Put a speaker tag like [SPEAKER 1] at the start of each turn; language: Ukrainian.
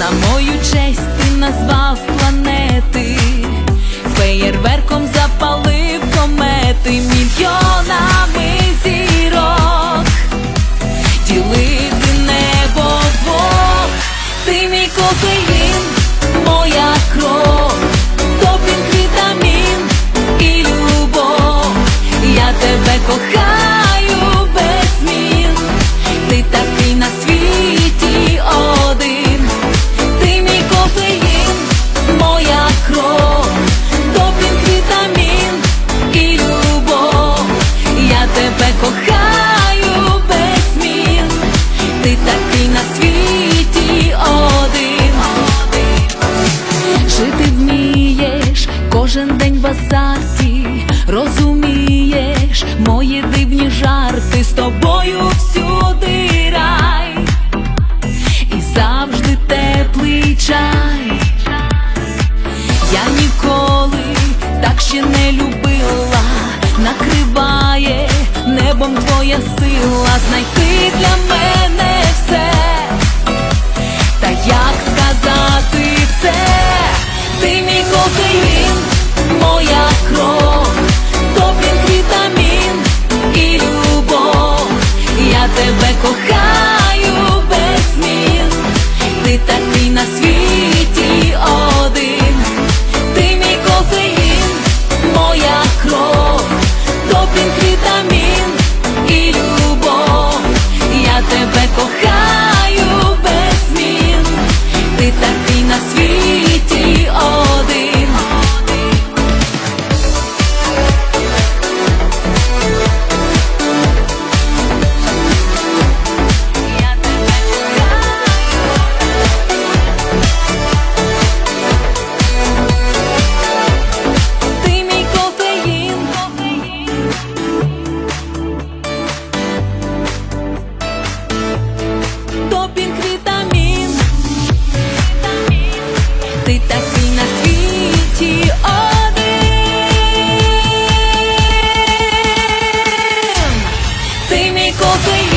[SPEAKER 1] На мою честь ти назвав планети, феєрверком запалив. Тебе кохаю без змін, ти такий на світі один. Жити вмієш кожен день в твоя сила, знайти для мене все. Та як сказати це? Ти мій кофеїн, моя Cô